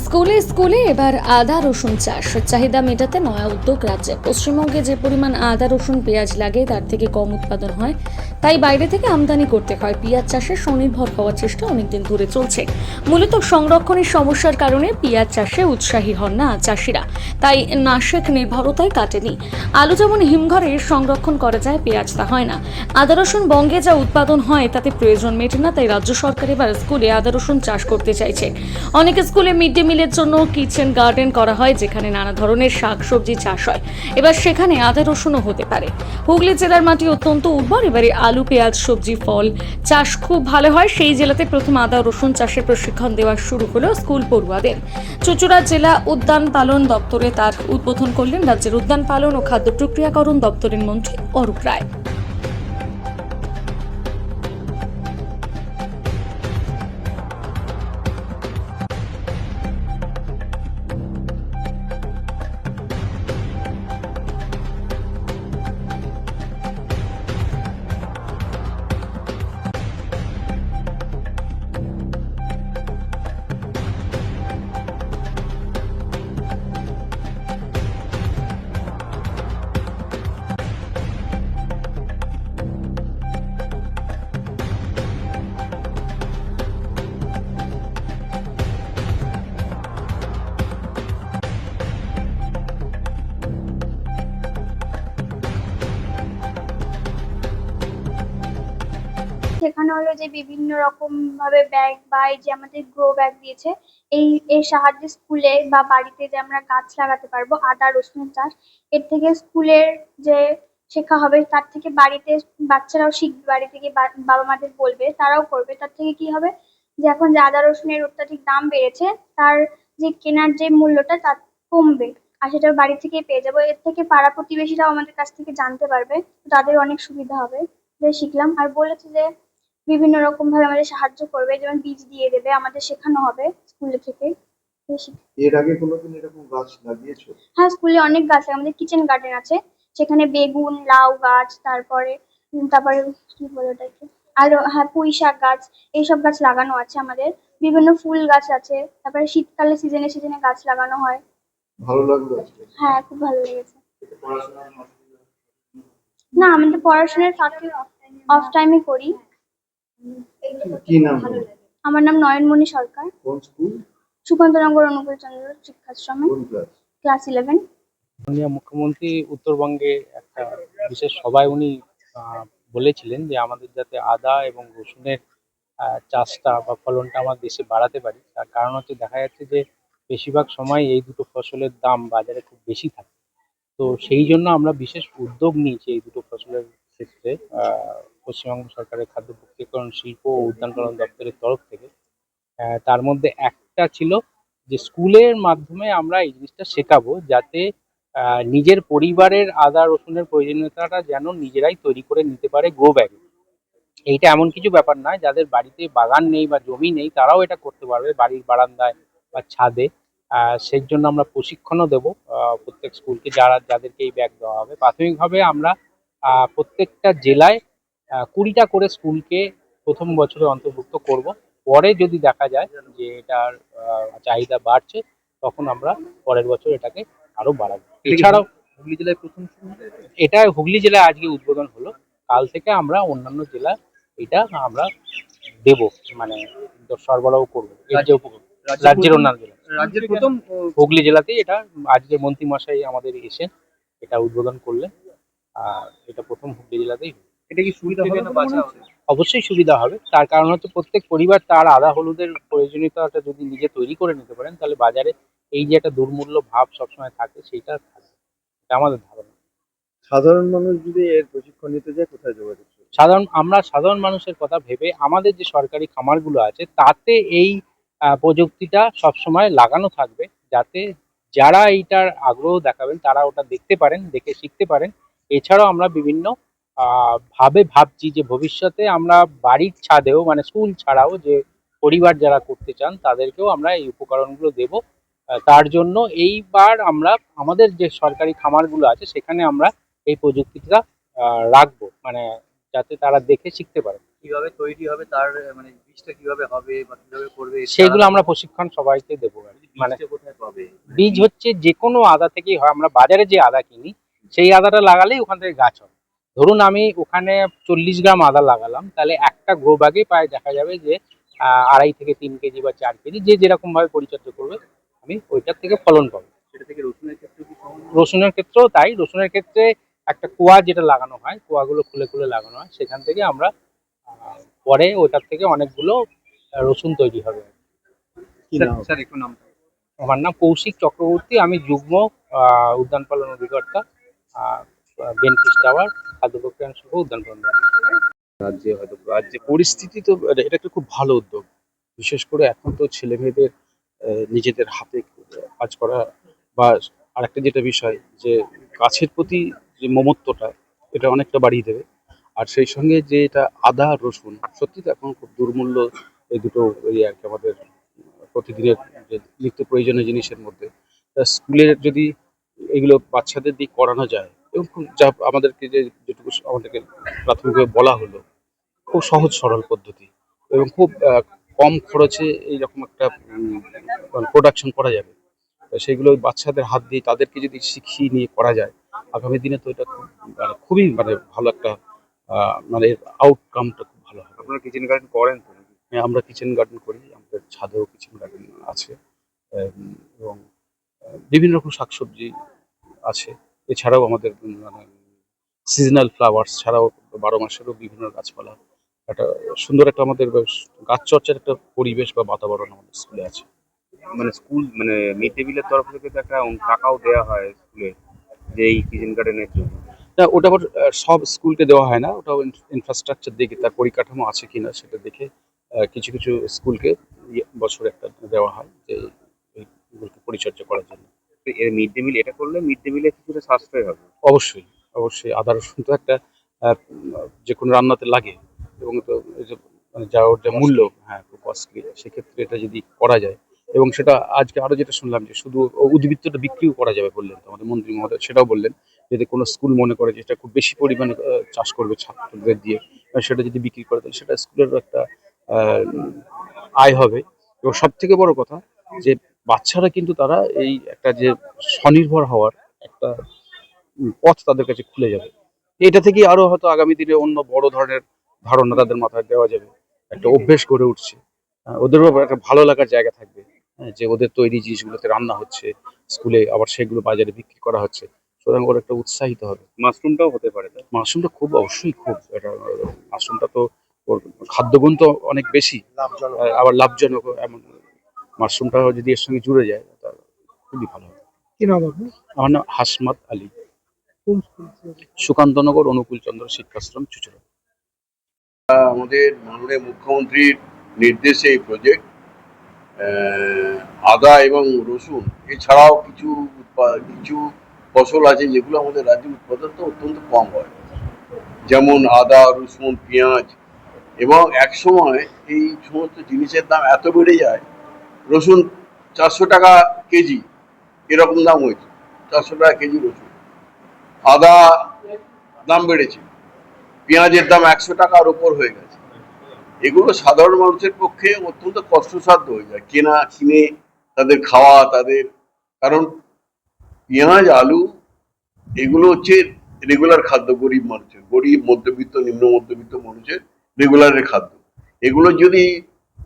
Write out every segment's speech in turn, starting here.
স্কুলে স্কুলে এবার আদা, রসুন চাষ। চাহিদা মেটাতে নয়া উদ্যোগ রাজ্যে। পশ্চিমবঙ্গে যে পরিমাণ আদা, রসুন, পেঁয়াজ লাগে, তার থেকে কম উৎপাদন হয় তাই বাইরে থেকে আমদানি করতে হয় পেঁয়াজ চাষে স্বনির্ভর হওয়ার চেষ্টা অনেকদিন ধরে চলছে। মূলত সংরক্ষণের সমস্যার কারণে পেঁয়াজ চাষে উৎসাহী হন না চাষিরা। তাই নাসিক নির্ভরতায় কাটেনি। আলু যেমন হিমঘরে সংরক্ষণ করা যায়, পেঁয়াজ তা হয় না। আদা, রসুন বঙ্গে যা উৎপাদন হয়, তাতে প্রয়োজন মেটে না, তাই রাজ্য সরকার এবার স্কুলে আদা, রসুন চাষ করতে চাইছে। অনেক স্কুলে মিড ডে মিলের জন্য কিচেন গার্ডেন করা হয়, যেখানে নানা ধরনের শাকসবজি চাষ হয়। এবার সেখানে আদা, রসুনও হতে পারে। হুগলি জেলার মাটি অত্যন্ত উর্বর, এবারে আলু, পেঁয়াজ, সবজি, ফল চাষ খুব ভালো হয়। সেই জেলাতে প্রথম আদা, রসুন চাষের প্রশিক্ষণ দেওয়া শুরু হলো স্কুল পড়ুয়াদের। চুচুড়া জেলা উদ্যান পালন দপ্তরে তার উদ্বোধন করলেন রাজ্যের উদ্যান পালন ও খাদ্য প্রক্রিয়াকরণ দপ্তরের মন্ত্রী অরূপ রায়। শেখানো হলো যে বিভিন্ন রকম ভাবে ব্যাগ বা এই যে আমাদের গ্রো ব্যাগ দিয়েছে, এই এর সাহায্যে স্কুলে বা বাড়িতে যে আমরা গাছ লাগাতে পারব, আদা, রসুন চাষ, এর থেকে স্কুলের যে শেখা হবে, তার থেকে বাড়িতে বাচ্চারাও শিখবে, বাড়ি থেকে বাবা মাদের বলবে, তারাও করবে। তার থেকে কি হবে? যে এখন যে আদা, রসুনের অত্যাধিক দাম বেড়েছে, তার যে কেনার যে মূল্যটা তার কমবে। আর সেটা বাড়ি থেকেই পেয়ে যাব। এর থেকে পাড়া প্রতিবেশীরাও আমাদের কাছ থেকে জানতে পারবে, তাদের অনেক সুবিধা হবে। যে শিখলাম। আর বলেছে যে বিভিন্ন রকম ভাবে আমাদের সাহায্য করবে যেমন বীজ দিয়ে দেবে আমাদের শেখানো হবে স্কুলে থেকে। এর আগে কোনোদিন এরকম গাছ লাগিয়েছো? হ্যাঁ স্কুলে অনেক গাছ আছে আমাদের কিচেন গার্ডেন আছে। সেখানে বেগুন লাউ গাছ তারপরে উম, তারপরে কি বলে ওটাকে? আরও হ্যাঁ পুঁই শাক গাছ এইসব গাছ লাগানো আছে আমাদের। বিভিন্ন ফুল গাছ আছে তারপরে শীতকালে সিজনে সিজনে গাছ লাগানো হয়। ভালো লাগল আজকে। হ্যাঁ খুব ভালো লেগেছে। না আমাদের পড়াশোনার ফাঁকে অফ টাইমে করি। কি নাম? আমার নাম নয়নমণি সরকার। কোন স্কুল? সুকান্তনগর অনুকূল চন্দ্র শিক্ষাশ্রমে। কোন ক্লাস? ক্লাস ইলেভেন মাননীয় মুখ্যমন্ত্রী উত্তরবঙ্গে একটা বিশেষ সভায় উনি আহ, বলেছিলেন যে আমাদের যাতে আদা এবং রসুনের আহ, চাষটা বা ফলনটা আমার দেশে বাড়াতে পারি। তার কারণ হচ্ছে দেখা যাচ্ছে যে বেশিরভাগ সময় এই দুটো ফসলের দাম বাজারে খুব বেশি থাকে। তো সেই জন্য আমরা বিশেষ উদ্যোগ নিয়েছি এই দুটো ফসলের ক্ষেত্রে আহ, পশ্চিমবঙ্গ সরকারের খাদ্য প্রক্রিয়াকরণ, শিল্প ও উদ্যানকরণ দপ্তরের তরফ থেকে তার মধ্যে একটা ছিল যে স্কুলের মাধ্যমে আমরা এই জিনিসটা শেখাবো যাতে নিজের পরিবারের আদা, রসুনের প্রয়োজনীয়তাটা যেন নিজেরাই তৈরি করে নিতে পারে গ্রো ব্যাগে এইটা এমন কিছু ব্যাপার নয়, যাদের বাড়িতে বাগান নেই বা জমি নেই, তারাও এটা করতে পারবে বাড়ির বারান্দায় বা ছাদে। সেই জন্য আমরা প্রশিক্ষণও দেবো প্রত্যেক স্কুলকে যারা, যাদেরকে এই ব্যাগ দেওয়া হবে। প্রাথমিকভাবে আমরা প্রত্যেকটা জেলায় কুড়িটা করে স্কুলকে প্রথম বছরে অন্তর্ভুক্ত করব। পরে যদি দেখা যায় যে এটার চাহিদা বাড়ছে তখন আমরা পরের বছর এটাকে আরও বাড়াবো। এছাড়াও হুগলি জেলায় প্রথম এটা হুগলি জেলায় আজকে উদ্বোধন হলো। কাল থেকে আমরা অন্যান্য জেলা এটা আমরা দেব মানে সরবরাহ করব। এর যে উপকরণ রাজ্যের অন্যান্য জেলা। রাজ্যের প্রথম হুগলি জেলাতেই এটা আজকে মন্ত্রী মশাই আমাদের এসেন এটা উদ্বোধন করলেন। আর এটা প্রথম হুগলি জেলাতেই। এটা কি সুবিধা হবে না বাঁচা অবশ্যই সুবিধা হবে। তার কারণ হচ্ছে প্রত্যেক পরিবার তার আদা হলুদের প্রয়োজনীয়তাটা যদি নিজে তৈরি করে নিতে পারেন তাহলে বাজারে এই যে একটা দুর্মূল্য ভাব সবসময় থাকে থাকবে এটা আমাদের ধারণা। সাধারণ মানুষ যদি এর প্রশিক্ষণ নিতে যায় কোথায় যোগাযোগ সাধারণ আমরা সাধারণ মানুষের কথা ভেবে আমাদের যে সরকারি খামারগুলো আছে তাতে এই আহ, প্রযুক্তিটা সবসময় লাগানো থাকবে যাতে যারা এইটার আগ্রহ দেখাবেন তারা ওটা দেখতে পারেন দেখে শিখতে পারেন। এছাড়াও আমরা বিভিন্ন ভাবে ভাবছি যে ভবিষ্যতে আমরা বাড়ির ছাদেও মানে স্কুল ছাড়াও যে পরিবার যারা করতে চান তাদেরকেও আমরা এই উপকরণগুলো দেব। তার জন্য এইবার আমরা আমাদের যে সরকারি খামারগুলো আছে সেখানে আমরা এই প্রযুক্তিটা রাখব। মানে যাতে তারা দেখে শিখতে পারে। কীভাবে তৈরি হবে তার মানে বীজটা কীভাবে হবে বা কীভাবে করবে সেইগুলো আমরা প্রশিক্ষণ সবাইকে দেবো। মানে কোথায় পাবে? বীজ হচ্ছে যে কোনো আদা থেকেই হয় আমরা বাজারে যে আদা কিনি সেই আদাটা লাগালেই ওখান থেকে গাছ হয় ধরুন আমি ওখানে চল্লিশ গ্রাম আদা লাগালাম তাহলে একটা গ্রো ব্যাগে প্রায় দেখা যাবে যে আড়াই থেকে তিন কেজি বা চার কেজি যে যেরকম ভাবে পরিচর্যা করবে আমি ওইটার থেকে ফলন পাবো। সেটা থেকে রসুনের ক্ষেত্রে রসুনের ক্ষেত্রেও তাই রসুনের ক্ষেত্রে একটা কুয়া যেটা লাগানো হয় কুয়াগুলো খুলে খুলে লাগানো হয় সেখান থেকে আমরা আহ, পরে ওটার থেকে অনেকগুলো রসুন তৈরি হবে। স্যার- একটু নাম আমার নাম কৌশিক চক্রবর্তী আমি যুগ্ম আহ, উদ্যান পালন অধিকর্তা বেনফিস টাওয়ার, খাদ্য প্রক্রিয়ান শুভ উদ্যান পালন রাজ্যে হয়তো, রাজ্যে পরিস্থিতি তো, এটা একটা খুব ভালো উদ্যোগ। বিশেষ করে এখন তো ছেলে মেয়েদের নিজেদের হাতে, কাজ করা বা আরেকটা যেটা বিষয় যে গাছের প্রতি যে মমত্বটা, এটা অনেকটা বাড়িয়ে দেবে। আর সেই সঙ্গে যে এটা আদা, রসুন, সত্যি তো এখন খুব দুর্মূল্য এই দুটো এই আর কি আমাদের প্রতিদিনের যে নিত্য প্রয়োজনীয় জিনিসের মধ্যে। তা স্কুলের যদি এগুলো বাচ্চাদের দিক করানো যায় এবং খুব যা আমাদেরকে যে যেটুকু আমাদেরকে প্রাথমিকভাবে বলা হলো খুব সহজ সরল পদ্ধতি এবং খুব কম খরচে এইরকম একটা প্রোডাকশন করা যাবে। সেগুলো বাচ্চাদের হাত দিয়ে তাদেরকে যদি শিখিয়ে নিয়ে করা যায় আগামী দিনে তো এটা মানে খুবই মানে ভালো একটা মানে আউটকামটা খুব ভালো হবে। আপনারা কিচেন গার্ডেন করেন তো হ্যাঁ, আমরা কিচেন গার্ডেন করি আমাদের ছাদেও কিচেন গার্ডেন আছে এবং বিভিন্ন রকম শাকসবজি আছে। এছাড়াও আমাদের মানে সিজনাল ফ্লাওয়ার্স ছাড়াও বারো মাসেরও বিভিন্ন গাছপালা একটা সুন্দর একটা আমাদের গাছ চর্চার একটা পরিবেশ বা বাতাবরণ আমাদের স্কুলে আছে। মানে স্কুল মানে মিড ডে মিলের তরফ থেকে তো একটা টাকাও দেওয়া হয় স্কুলে যে এই কিচেন গার্ডেনের জন্য। না ওটা আবার সব স্কুলকে দেওয়া হয় না ওটাও ইনফ্রাস্ট্রাকচার দেখে তার পরিকাঠামো আছে কিনা সেটা দেখে কিছু কিছু স্কুলকে ইয়ে বছরে একটা দেওয়া হয় যে এইগুলোকে পরিচর্যা করার জন্য। এর মিড ডে মিল এটা করলে মিড ডে মিলে কিছুটা সাশ্রয় হবে। অবশ্যই অবশ্যই। আদা রসুন তো একটা যে কোনো রান্নাতে লাগে। এবং তো মানে যা ওর যা মূল্য হ্যাঁ খুব কস্টলি সেক্ষেত্রে এটা যদি করা যায় এবং সেটা আজকে আরও যেটা শুনলাম যে শুধু উদ্বৃত্তটা বিক্রিও করা যাবে বললেন তো আমাদের মন্ত্রী মহোদয় সেটাও বললেন যদি কোনো স্কুল মনে করে যে এটা খুব বেশি পরিমাণে চাষ করবে ছাত্রদের দিয়ে সেটা যদি বিক্রি করে তাহলে সেটা স্কুলেরও একটা আয় হবে। এবং সব থেকে বড় কথা যে বাচ্চারা কিন্তু তারা এই একটা যে স্বনির্ভর হওয়ার একটা পথ তাদের কাছে খুলে যাবে। এটা থেকে আরও হয়তো আগামী দিনে অন্য বড় ধরনের ধারণা তাদের মাথায় দেওয়া যাবে। একটা অভ্যেস গড়ে উঠছে। আহ, ওদেরও একটা ভালো লাগার জায়গা থাকবে। হ্যাঁ, যে ওদের তৈরি জিনিসগুলোতে রান্না হচ্ছে স্কুলে আবার সেগুলো বাজারে বিক্রি করা হচ্ছে। সুতরাং ওরা একটা উৎসাহিত হবে। মাশরুমটাও হতে পারে মাশরুমটা খুব অবশ্যই খুব। এটা মাশরুমটা তো ওর খাদ্যগুণ তো অনেক বেশি। আবার লাভজনক এমন। মাশরুমটা যদি এর সঙ্গে জুড়ে যায় তাহলে খুবই ভালো হবে। কি নাম আপনার? আমার নাম হাসমাত আলী? সুকান্তনগর অনুকূল চন্দ্র শিক্ষাশ্রম চুচুড়া। আমাদের মাননীয় মুখ্যমন্ত্রীর নির্দেশে এই প্রজেক্ট আদা এবং রসুন এছাড়াও কিছু কিছু ফসল আছে যেগুলো আমাদের রাজ্যে উৎপাদন তো অত্যন্ত কম হয়। যেমন আদা রসুন পেঁয়াজ এবং একসময় এই সমস্ত জিনিসের দাম এত বেড়ে যায় রসুন চারশো টাকা কেজি, এরকম দাম হয়েছে। চারশো টাকা কেজি রসুন। আদা দাম বেড়েছে। পেঁয়াজের দাম একশো টাকার উপর হয়ে গেছে। এগুলো সাধারণ মানুষের পক্ষে অত্যন্ত কষ্টসাধ্য হয়ে যায়। কেনা, কিনে, তাদের খাওয়া, তাদের কারণ পেঁয়াজ, আলু, এগুলো হচ্ছে রেগুলার খাদ্য, গরিব মানুষের। গরিব, মধ্যবিত্ত, নিম্ন মধ্যবিত্ত মানুষের রেগুলারের খাদ্য। এগুলো যদি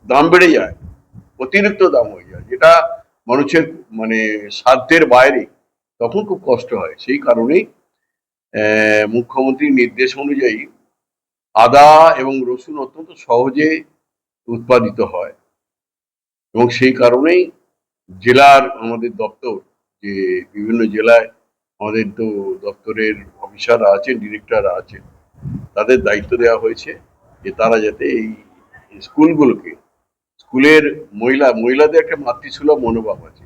দাম বেড়ে যায় অতিরিক্ত দাম হয়ে যায়। যেটা মানুষের মানে সাধ্যের বাইরে, তখন খুব কষ্ট হয়। সেই কারণেই মুখ্যমন্ত্রীর নির্দেশ অনুযায়ী আদা এবং রসুন অত্যন্ত সহজে উৎপাদিত হয়। এবং সেই কারণেই জেলার আমাদের দপ্তর, যে বিভিন্ন জেলায় আমাদের তো দপ্তরের অফিসাররা আছেন, ডিরেক্টররা আছেন, তাদের দায়িত্ব দেওয়া হয়েছে যে তারা যাতে এই স্কুলগুলোকে স্কুলের মহিলা, মহিলাদের একটা মাতৃসুলভ মনোভাব আছে।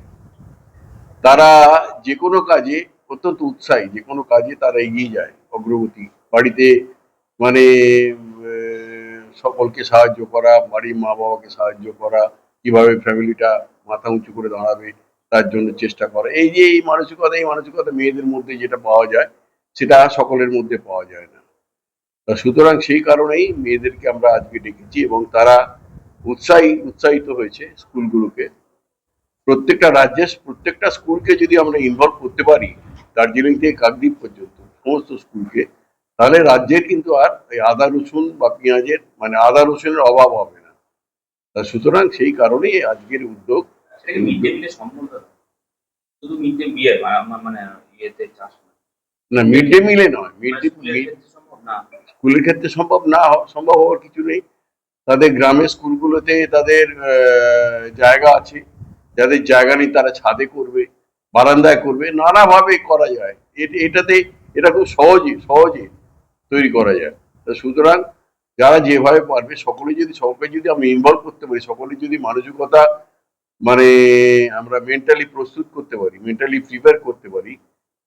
তারা যে কোনো কাজে অত্যন্ত উৎসাহী, যে কোনো কাজে তারা এগিয়ে যায় অগ্রগতি। বাড়িতে মানে সকলকে সাহায্য করা, বাড়ির মা বাবাকে সাহায্য করা, কীভাবে ফ্যামিলিটা মাথা উঁচু করে দাঁড়াবে, তার জন্য চেষ্টা করা। এই যে এই মানসিকতা এই মানসিকতা মেয়েদের মধ্যে যেটা পাওয়া যায়, সেটা সকলের মধ্যে পাওয়া যায় না। সুতরাং সেই কারণেই মেয়েদেরকে আমরা আজকে ডেকেছি এবং তারা উৎসাহী উৎসাহিত হয়েছে স্কুলগুলোকে। প্রত্যেকটা রাজ্যের প্রত্যেকটা স্কুলকে যদি আমরা ইনভলভ করতে পারি দার্জিলিং থেকে কাকদ্বীপ পর্যন্ত সমস্ত স্কুলকে তাহলে রাজ্যের কিন্তু আর এই আদা রসুন বা পেঁয়াজের মানে আদা রসুনের অভাব হবে না। তা সুতরাং সেই কারণেই আজকের উদ্যোগ মানে না। মিড ডে মিলে নয়। মিড ডে স্কুলের ক্ষেত্রে সম্ভব না? স্কুলের ক্ষেত্রে সম্ভব না হ- সম্ভব হওয়ার কিছু নেই। তাদের গ্রামের স্কুলগুলোতে তাদের জায়গা আছে। যাদের জায়গা নেই তারা ছাদে করবে, বারান্দায় করবে, নানাভাবে করা যায়। এটাতে এটা খুব সহজে সহজে তৈরি করা যায়। সুতরাং যারা যেভাবে পারবে, সকলে যদি, সকলকে যদি আমি ইনভলভ করতে পারি, সকলে যদি মানসিকতা মানে আমরা মেন্টালি প্রস্তুত করতে পারি মেন্টালি প্রিপেয়ার করতে পারি,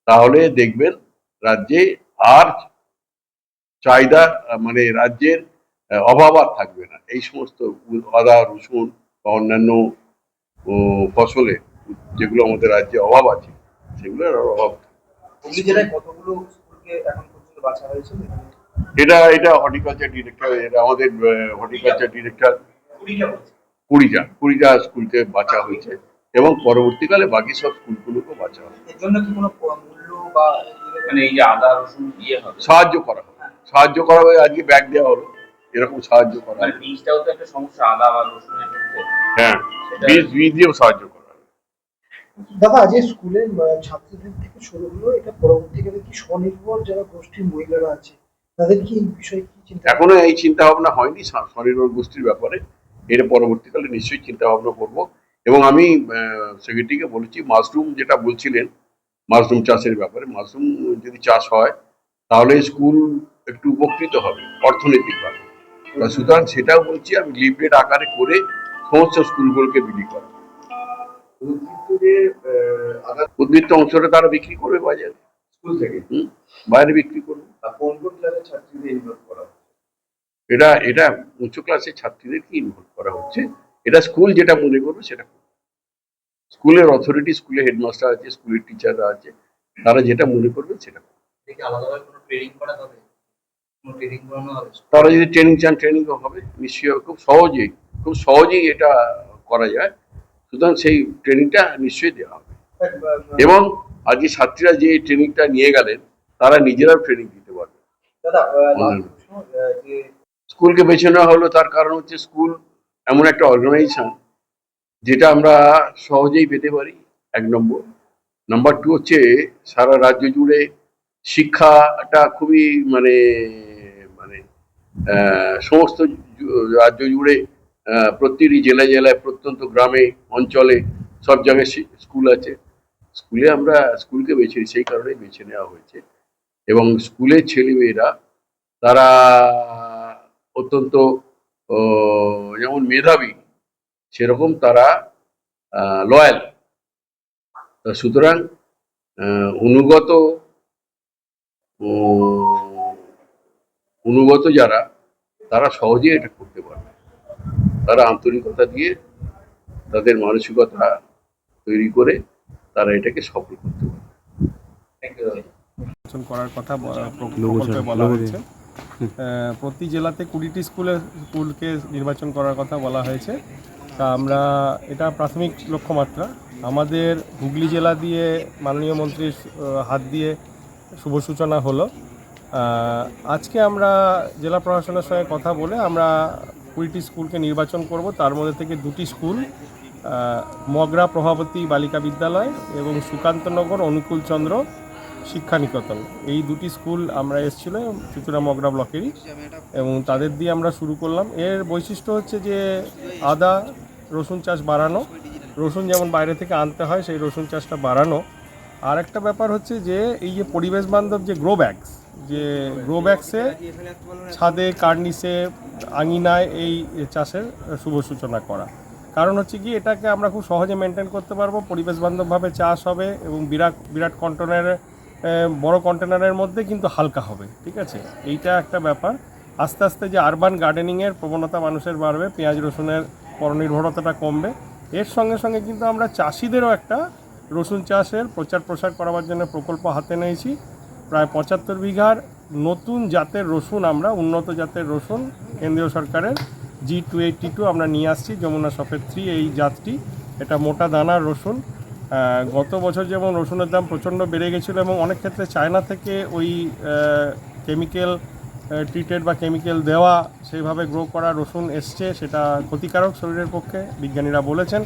তাহলে দেখবেন রাজ্যে আর চাহিদা মানে রাজ্যের অভাব আর থাকবে না। এই সমস্ত আদা রসুন বা অন্যান্য ফসলে যেগুলো আমাদের রাজ্যে অভাব আছে সেগুলোর আর অভাব হয়েছে? এটা এটা হর্টিকালচার ডিরেক্টর এটা আমাদের হর্টিকালচার ডিরেক্টর কুড়িটা কুড়িটা স্কুলকে বাঁচা হয়েছে এবং পরবর্তীকালে বাকি সব স্কুলগুলোকেও বাঁচা হবে। এর জন্য কি কোনো প- মূল্য বা এই যে আদা হবে? সাহায্য করা হবে। সাহায্য করা হবে আজকে ব্যাগ দেওয়া হলো। এরকম সাহায্য করা মানে বীজটাও তো একটা সমস্যা আদা বা রসুনের হ্যাঁ বীজ বীজ দিয়েও সাহায্য করা দাদা এই স্কুলের ছাত্রদের থেকে শুরু হলো এটা পরবর্তীকালে কি স্বনির্ভর যারা গোষ্ঠীর মহিলারা আছে তাদের কি এই বিষয়ে কি চিন্তা এখনও এই চিন্তা ভাবনা হয়নি স্বনির্ভর গোষ্ঠীর ব্যাপারে। এর পরবর্তীকালে নিশ্চয়ই চিন্তা ভাবনা করব। এবং আমি সেক্রেটারিকে বলেছি মাশরুম যেটা বলছিলেন মাশরুম চাষের ব্যাপারে মাশরুম যদি চাষ হয় তাহলে স্কুল একটু উপকৃত হবে অর্থনৈতিকভাবে। সুতরাং সেটাও বলছি আমি লিফলেট আকারে করে সমস্ত স্কুলগুলোকে বিলি করা। উদ্বৃত্ত অংশটা তারা বিক্রি করবে বাজারে। স্কুল থেকে? বাইরে বিক্রি করবে। কোন কোন ক্লাসের ছাত্রীদের ইনভলভ করা এটা এটা উচ্চ ক্লাসের ছাত্রীদেরকে ইনভলভ করা হচ্ছে? এটা স্কুল যেটা মনে করবে সেটা করবে। স্কুলের অথরিটি স্কুলে হেডমাস্টার আছে স্কুলের টিচাররা আছে তারা যেটা মনে করবে সেটা করবে। দেখে কোনো ট্রেনিং করা হবে কোনো ট্রেনিং করানো হবে তারা যদি ট্রেনিং চান ট্রেনিং হবে নিশ্চয়ই খুব সহজেই খুব সহজেই এটা করা যায়। সুতরাং সেই ট্রেনিংটা নিশ্চয়ই দেওয়া হবে। এবং আজকে ছাত্রীরা যে ট্রেনিংটা নিয়ে গেলেন তারা নিজেরাও ট্রেনিং দিতে পারবে। স্কুলকে বেছে নেওয়া হলো তার কারণ হচ্ছে স্কুল এমন একটা অর্গানাইজেশন যেটা আমরা সহজেই পেতে পারি। এক নম্বর। নাম্বার টু হচ্ছে সারা রাজ্য জুড়ে শিক্ষাটা খুবই মানে সমস্ত রাজ্য জুড়ে প্রতিটি জেলায় জেলায় প্রত্যন্ত গ্রামে, অঞ্চলে সব জায়গায় স্কুল আছে। স্কুলে আমরা স্কুলকে বেছে সেই কারণেই বেছে নেওয়া হয়েছে। এবং স্কুলের ছেলেমেয়েরা, তারা অত্যন্ত যেমন মেধাবী, সেরকম তারা লয়াল সুতরাং অনুগত অনুগত যারা তারা সহজেই এটা করতে পারবে। তারা আন্তরিকতা দিয়ে তাদের মানসিকতা তৈরি করে তারা এটাকে সফল করতে পারবে। নির্বাচন করার কথা প্রকল্পে বলা হয়েছে আহ, প্রতি জেলাতে কুড়িটি স্কুলে স্কুলকে নির্বাচন করার কথা বলা হয়েছে। তা আমরা এটা প্রাথমিক লক্ষ্যমাত্রা। আমাদের হুগলি জেলা দিয়ে মাননীয় মন্ত্রীর হাত দিয়ে শুভ সূচনা হলো। আজকে আমরা জেলা প্রশাসনের সঙ্গে কথা বলে আমরা কুড়িটি স্কুলকে নির্বাচন করব। তার মধ্যে থেকে দুটি স্কুল মগরা প্রভাবতী বালিকা বিদ্যালয় এবং সুকান্তনগর অনুকূল চন্দ্র শিক্ষা নিকেতন এই দুটি স্কুল আমরা এসেছিল চুচুড়া মগরা ব্লকেরই এবং তাদের দিয়ে আমরা শুরু করলাম। এর বৈশিষ্ট্য হচ্ছে যে আদা, রসুন চাষ বাড়ানো, রসুন যেমন বাইরে থেকে আনতে হয়, সেই রসুন চাষটা বাড়ানো। আর একটা ব্যাপার হচ্ছে যে এই যে পরিবেশ বান্ধব যে গ্রো ব্যাগস যে গ্রো ব্যাগসে ছাদে কার্নিসে আঙিনায় এই চাষের শুভ সূচনা করা। কারণ হচ্ছে কি, এটাকে আমরা খুব সহজে মেনটেন করতে পারব পরিবেশ বান্ধবভাবে চাষ হবে এবং বিরাট বিরাট কন্টেনারের বড় কন্টেনারের মধ্যে কিন্তু হালকা হবে, ঠিক আছে? এইটা একটা ব্যাপার। আস্তে আস্তে যে আরবান গার্ডেনিংয়ের প্রবণতা মানুষের বাড়বে, পেঁয়াজ রসুনের পরনির্ভরতাটা কমবে। এর সঙ্গে সঙ্গে কিন্তু আমরা চাষিদেরও একটা রসুন চাষের প্রচার প্রসার করাবার জন্য প্রকল্প হাতে নিয়েছি। প্রায় পঁচাত্তর বিঘার নতুন জাতের রসুন আমরা, উন্নত জাতের রসুন কেন্দ্রীয় সরকারের জি টু এইটটি টু আমরা নিয়ে আসছি, যমুনা সফেদ থ্রি এই জাতটি। এটা মোটা দানার রসুন। গত বছর যেমন রসুনের দাম প্রচণ্ড বেড়ে গেছিল এবং অনেক ক্ষেত্রে চায়না থেকে ওই কেমিক্যাল ট্রিটেড বা কেমিক্যাল দেওয়া, সেইভাবে গ্রো করা রসুন এসছে, সেটা ক্ষতিকারক শরীরের পক্ষে, বিজ্ঞানীরা বলেছেন।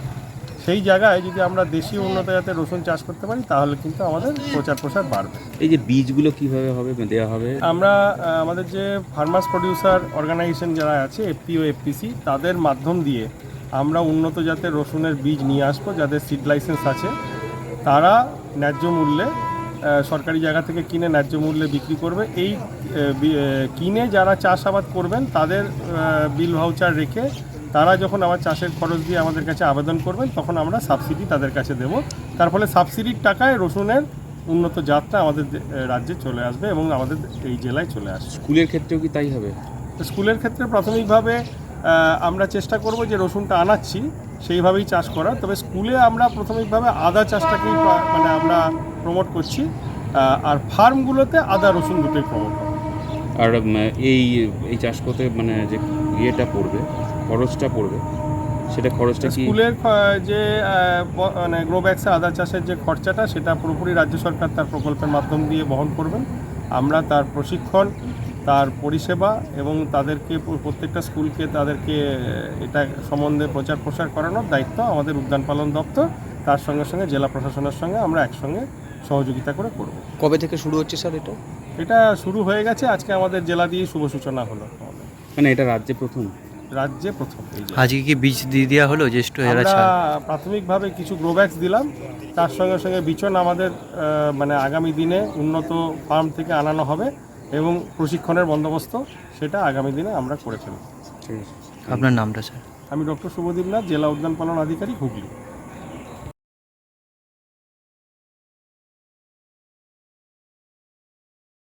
সেই জায়গায় যদি আমরা দেশি উন্নত জাতের রসুন চাষ করতে পারি তাহলে কিন্তু আমাদের প্রচার প্রসার বাড়বে। এই যে বীজগুলো কীভাবে হবে দেওয়া হবে? আমরা আমাদের যে ফার্মার্স প্রডিউসার অর্গানাইজেশন যারা আছে এফপিও এফপিসি তাদের মাধ্যম দিয়ে আমরা উন্নত জাতের রসুনের বীজ নিয়ে আসব যাদের সিড লাইসেন্স আছে। তারা ন্যায্য মূল্যে সরকারি জায়গা থেকে কিনে ন্যায্য মূল্যে বিক্রি করবে। এই কিনে যারা চাষাবাদ করবেন তাদের বিল ভাউচার রেখে তারা যখন আমার চাষের খরচ দিয়ে আমাদের কাছে আবেদন করবেন তখন আমরা সাবসিডি তাদের কাছে দেব। তার ফলে সাবসিডির টাকায় রসুনের উন্নত জাতটা আমাদের রাজ্যে চলে আসবে এবং আমাদের এই জেলায় চলে আসবে। স্কুলের ক্ষেত্রেও কি তাই হবে? স্কুলের ক্ষেত্রে প্রাথমিকভাবে আমরা চেষ্টা করব যে রসুনটা আনাচ্ছি সেইভাবেই চাষ করা তবে স্কুলে আমরা প্রাথমিকভাবে আদা চাষটাকেই মানে আমরা প্রমোট করছি আর ফার্মগুলোতে আদা রসুন দুটোই প্রমোট আর এই এই চাষ করতে মানে যে ইয়েটা পড়বে খরচটা পড়বে। সেটা খরচটা কি স্কুলের যে মানে গ্রো ব্যাগসে আদা চাষের যে খরচাটা সেটা পুরোপুরি রাজ্য সরকার তার প্রকল্পের মাধ্যম দিয়ে বহন করবেন। আমরা তার প্রশিক্ষণ তার পরিষেবা এবং তাদেরকে প্রত্যেকটা স্কুলকে তাদেরকে এটা সম্বন্ধে প্রচার প্রসার করানোর দায়িত্ব আমাদের উদ্যান পালন দপ্তর। তার সঙ্গে সঙ্গে জেলা প্রশাসনের সঙ্গে আমরা একসঙ্গে সহযোগিতা করে করব। কবে থেকে শুরু হচ্ছে স্যার এটা? এটা শুরু হয়ে গেছে। আজকে আমাদের জেলা দিয়ে শুভ সূচনা হলো। মানে এটা রাজ্যে প্রথম? রাজ্যে প্রথম। আজকে কি বীজ দিয়ে দেওয়া হলো জ্যেষ্ঠ এরা প্রাথমিকভাবে কিছু গ্রোব্যাক্স দিলাম। তার সঙ্গে সঙ্গে বিচন আমাদের মানে আগামী দিনে উন্নত ফার্ম থেকে আনানো হবে এবং প্রশিক্ষণের বন্দোবস্ত সেটা আগামী দিনে আমরা করে ফেলব। ঠিক আছে আপনার নামটা স্যার? আমি ডক্টর শুভদীপ নাথ জেলা উদ্যান পালন আধিকারিক হুগলি।